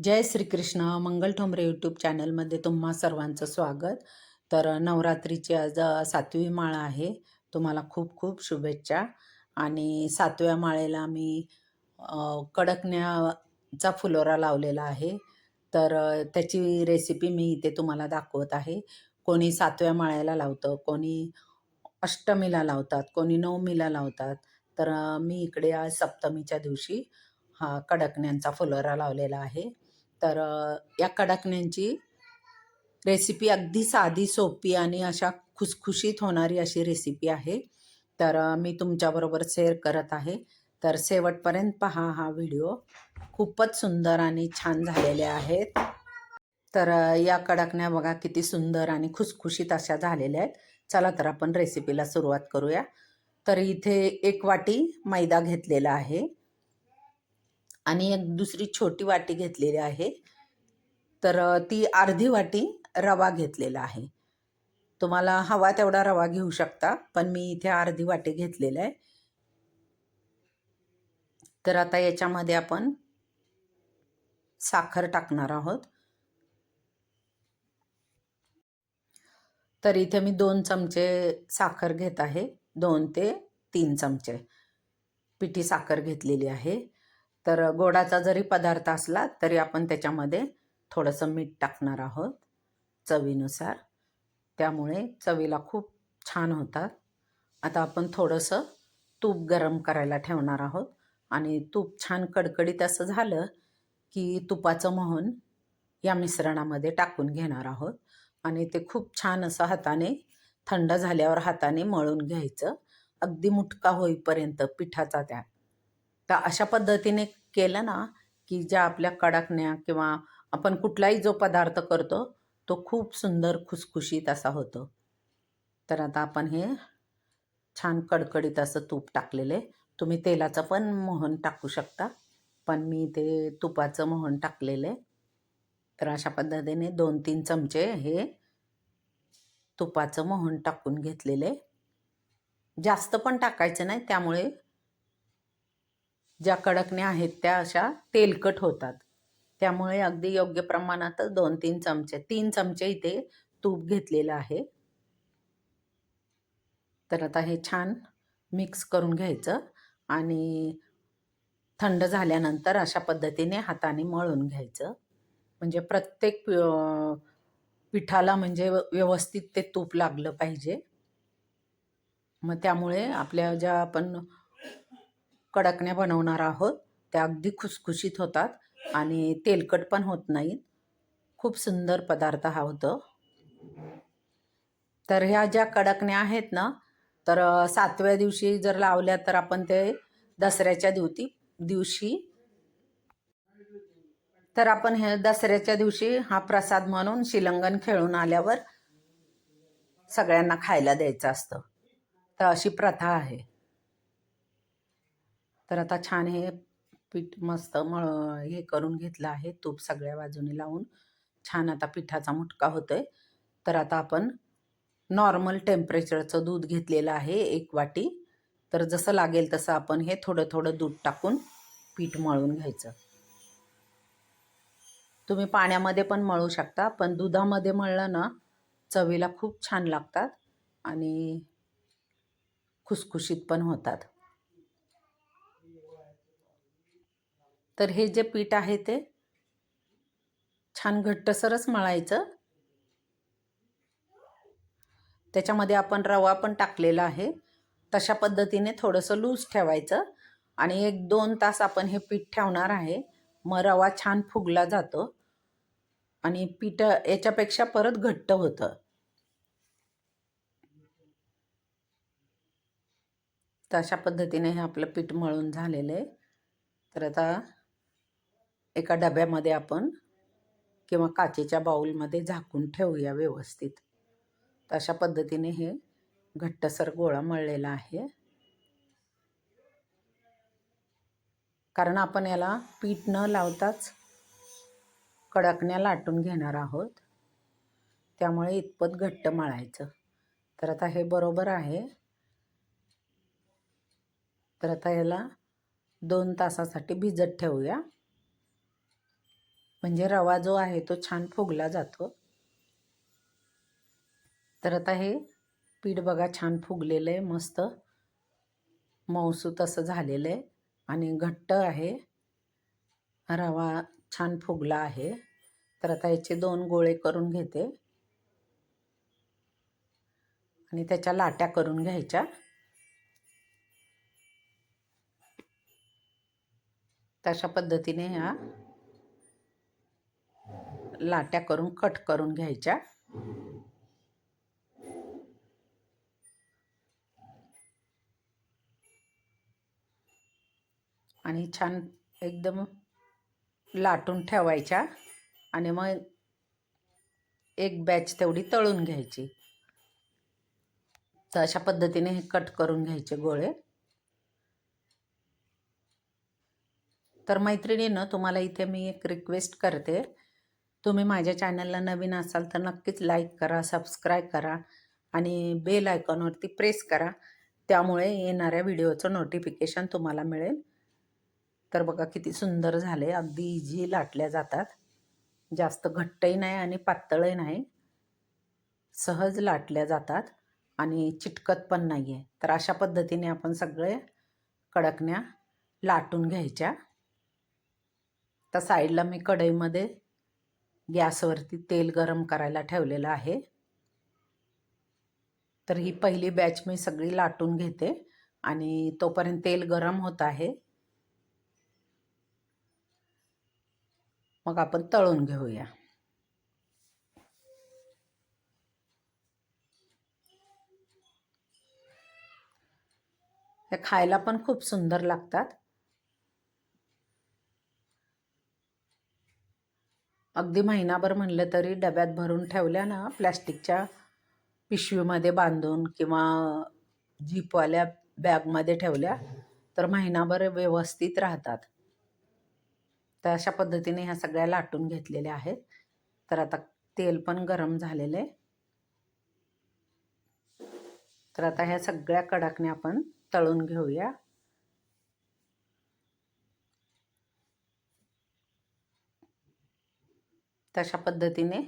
जय Shrikrishna Mangal Thombare YouTube चॅनलमध्ये तुम्हा सर्वांचं स्वागत. तर नवरात्रीची आज सातवी माळ आहे. तुम्हाला खूप खूप शुभेच्छा. आणि सातव्या माळेला मी कडकण्याचा फुलोरा लावलेला आहे. तर त्याची रेसिपी मी इथे तुम्हाला दाखवत आहे. कोणी सातव्या माळ्याला लावतं कोणी अष्टमीला लावतात कोणी नवमीला लावतात. तर मी इकडे आज सप्तमीच्या दिवशी हा कडकण्यांचा फुलोरा लावलेला आहे. तर या कडकण्यांची रेसिपी अगदी साधी सोपी आणि अशा खुसखुशीत होणारी अशी रेसिपी आहे. तर मी तुमच्याबरोबर शेअर करत आहे. तर शेवटपर्यंत पहा हा व्हिडिओ खूपच सुंदर आणि छान झालेले आहेत. तर या कडकण्या बघा किती सुंदर आणि खुसखुशीत अशा झालेल्या आहेत. चला तर आपण रेसिपीला सुरुवात करूया. तर इथे एक वाटी मैदा घेतलेला आहे. आणि एक दुसरी छोटी वाटी घेतलेली आहे. तर ती अर्धी वाटी रवा घेतलेला आहे. तुम्हाला हवा तेवढा रवा घेऊ शकता पण मी इथे अर्धी वाटी घेतलेला आहे. तर आता याच्यामध्ये आपण साखर टाकणार आहोत. तर इथे मी दोन चमचे साखर घेत आहे. दोन ते तीन चमचे पिठी साखर घेतलेली आहे. तर गोडाचा जरी पदार्थ असला तरी आपण त्याच्यामध्ये थोडंसं मीठ टाकणार आहोत चवीनुसार. त्यामुळे चवीला खूप छान होतात. आता आपण थोडंसं तूप गरम करायला ठेवणार आहोत. आणि तूप छान कडकडीत असं झालं की तुपाचं मोहन या मिश्रणामध्ये टाकून घेणार आहोत. आणि ते खूप छान असं हाताने थंड झाल्यावर हाताने मळून घ्यायचं. अगदी मुटका होईपर्यंत पिठाचा त्या तर अशा पद्धतीने केलं ना की ज्या आपल्या कडकण्या किंवा आपण कुठलाही जो पदार्थ करतो तो खूप सुंदर खुसखुशीत असा होतो. तर आता आपण हे छान कडकडीत असं तूप टाकलेले. तुम्ही तेलाचं पण मोहन टाकू शकता पण मी ते तुपाचं मोहन टाकलेले. तर अशा पद्धतीने दोन तीन चमचे हे तुपाचं मोहन टाकून घेतलेले. जास्त पण टाकायचं नाही त्यामुळे ज्या कडकण्या आहेत त्या अशा तेलकट होतात. त्यामुळे अगदी योग्य प्रमाणातच दोन तीन चमचे तीन चमचे इथे तूप घेतलेलं आहे. तर आता हे छान मिक्स करून घ्यायचं आणि थंड झाल्यानंतर अशा पद्धतीने हाताने मळून घ्यायचं. म्हणजे प्रत्येक पिठाला म्हणजे व्यवस्थित ते तूप लागलं पाहिजे. मग त्यामुळे आपल्या ज्या आपण कडकण्या बनवणार आहोत. त्या अगदी खुसखुशीत होतात आणि तेलकट पण होत नाहीत. खूप सुंदर पदार्थ हा होतो. तर ह्या ज्या कडकण्या आहेत ना तर सातव्या दिवशी जर लावल्या तर आपण ते दसऱ्याच्या दिवती दिवशी तर आपण हे दसऱ्याच्या दिवशी हा प्रसाद म्हणून शिलंगण खेळून आल्यावर सगळ्यांना खायला द्यायचं असतं. तर अशी प्रथा आहे. तर आता छान हे पीठ मस्त मळ हे करून घेतलं आहे. तूप सगळ्या बाजूने लावून छान आता पिठाचा मुटका होतोय. तर आता आपण नॉर्मल टेम्परेचरचं दूध घेतलेलं आहे एक वाटी. तर जसं लागेल तसं आपण हे थोडं थोडं दूध टाकून पीठ मळून घ्यायचं. तुम्ही पाण्यामध्ये पण मळू शकता पण दुधामध्ये मळलं ना चवीला खूप छान लागतात आणि खुसखुशीत पण होतात. तर हे जे पीठ आहे ते छान घट्टसरच मळायचं. त्याच्यामध्ये आपण रवा पण टाकलेला आहे. तशा पद्धतीने थोडंसं लूज ठेवायचं आणि एक दोन तास आपण हे पीठ ठेवणार आहे. मग रवा छान फुगला जातो आणि पीठ याच्यापेक्षा परत घट्ट होतं. तर अशा पद्धतीने हे आपलं पीठ मळून झालेलं आहे. तर आता एका डब्यामध्ये आपण किंवा काचेच्या बाऊलमध्ये झाकून ठेवूया व्यवस्थित. तर अशा पद्धतीने हे घट्टसर गोळा मळलेला आहे. कारण आपण याला पीठ न लावताच कडकण्या लाटून घेणार आहोत. त्यामुळे इतपत घट्ट मळायचं. तर आता हे बरोबर आहे. तर आता याला दोन तासासाठी भिजत ठेवूया. म्हणजे रवा जो आहे तो छान फुगला जातो. तर आता हे पीठ बघा छान फुगलेलं आहे मस्त. मौसू असं झालेलं आहे आणि घट्ट आहे. रवा छान फुगला आहे. तर आता याचे दोन गोळे करून घेते. आणि त्याच्या लाट्या करून घ्यायच्या. तशा पद्धतीने ह्या लाट्या करून कट करून घ्यायच्या. आणि छान एकदम लाटून ठेवायच्या आणि मग एक बॅच तेवढी तळून घ्यायची. तर अशा पद्धतीने हे कट करून घ्यायचे गोळे. तर मैत्रिणीनं तुम्हाला इथे मी एक रिक्वेस्ट करते. तुम्ही माझ्या चॅनलला नवीन असाल तर नक्कीच लाईक करा सबस्क्राईब करा आणि बेल आयकॉनवरती प्रेस करा. त्यामुळे येणाऱ्या व्हिडिओचं नोटिफिकेशन तुम्हाला मिळेल. तर बघा किती सुंदर झाले. अगदी इझी लाटल्या जातात. जास्त घट्टही नाही आणि पातळही नाही. सहज लाटल्या जातात आणि चिटकत पण नाही आहे तर अशा पद्धतीने आपण सगळे कडकण्या लाटून घ्यायच्या. आता साईडला मी कढईमध्ये गॅसवरती तेल गरम करायला ठेवलेलं आहे. तर ही पहिली बॅच मी सगळी लाटून घेते आणि तोपर्यंत तेल गरम होत आहे. मग आपण तळून घेऊया. हे खायला पण खूप सुंदर लागतात. अगदी महिनाभर म्हणलं तरी डब्यात भरून ठेवल्या ना प्लॅस्टिकच्या पिशवीमध्ये बांधून किंवा झिपवाल्या बॅगमध्ये ठेवल्या तर महिनाभर व्यवस्थित राहतात. तर अशा पद्धतीने ह्या सगळ्या लाटून घेतलेल्या आहेत. तर आता तेल पण गरम झालेलं आहे. तर आता ह्या सगळ्या कडाकने आपण तळून घेऊया. तशा पद्धतीने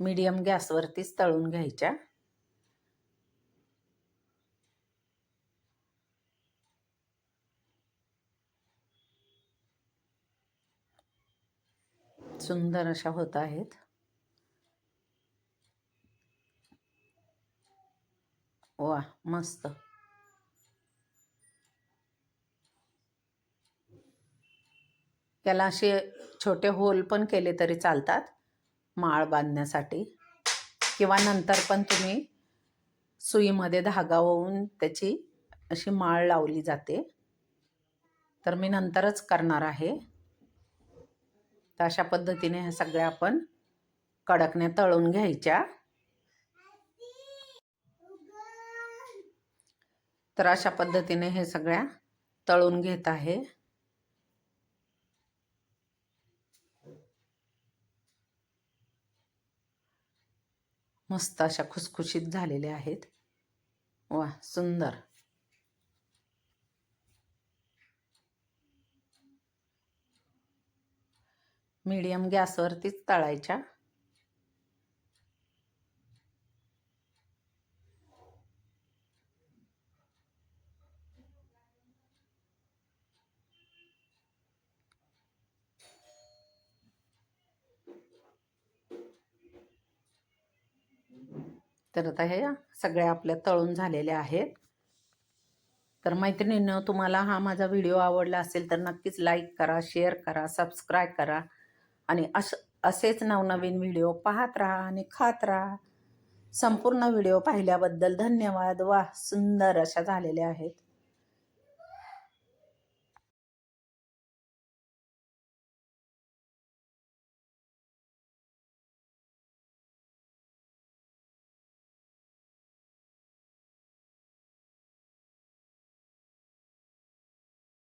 मीडियम गॅसवरतीच तळून घ्यायच्या? सुंदर अशा होत आहेत. वा मस्त. याला असे छोटे होल पण केले तरी चालतात. माळ बांधण्यासाठी. किंवा नंतर पण तुम्ही सुईमध्ये धागा होऊन त्याची अशी माळ लावली जाते. तर मी नंतरच करणार आहे. तर अशा पद्धतीने ह्या सगळ्या आपण कडकण्या तळून घ्यायच्या. तर अशा पद्धतीने हे सगळ्या तळून घेत आहे. मस्त अशा खुसखुशीत झालेल्या आहेत. वा सुंदर. मीडियम गॅसवरतीच तळायच्या. तर आता हे सगळ्या आपल्या तळून झालेल्या आहेत. तर मैत्रिणीनं तुम्हाला हा माझा व्हिडिओ आवडला असेल तर नक्कीच लाईक करा शेअर करा सबस्क्राईब करा आणि अस असेच नवनवीन व्हिडिओ पाहत राहा आणि खात राहा. संपूर्ण व्हिडिओ पाहिल्याबद्दल धन्यवाद. वा सुंदर अशा झालेल्या आहेत.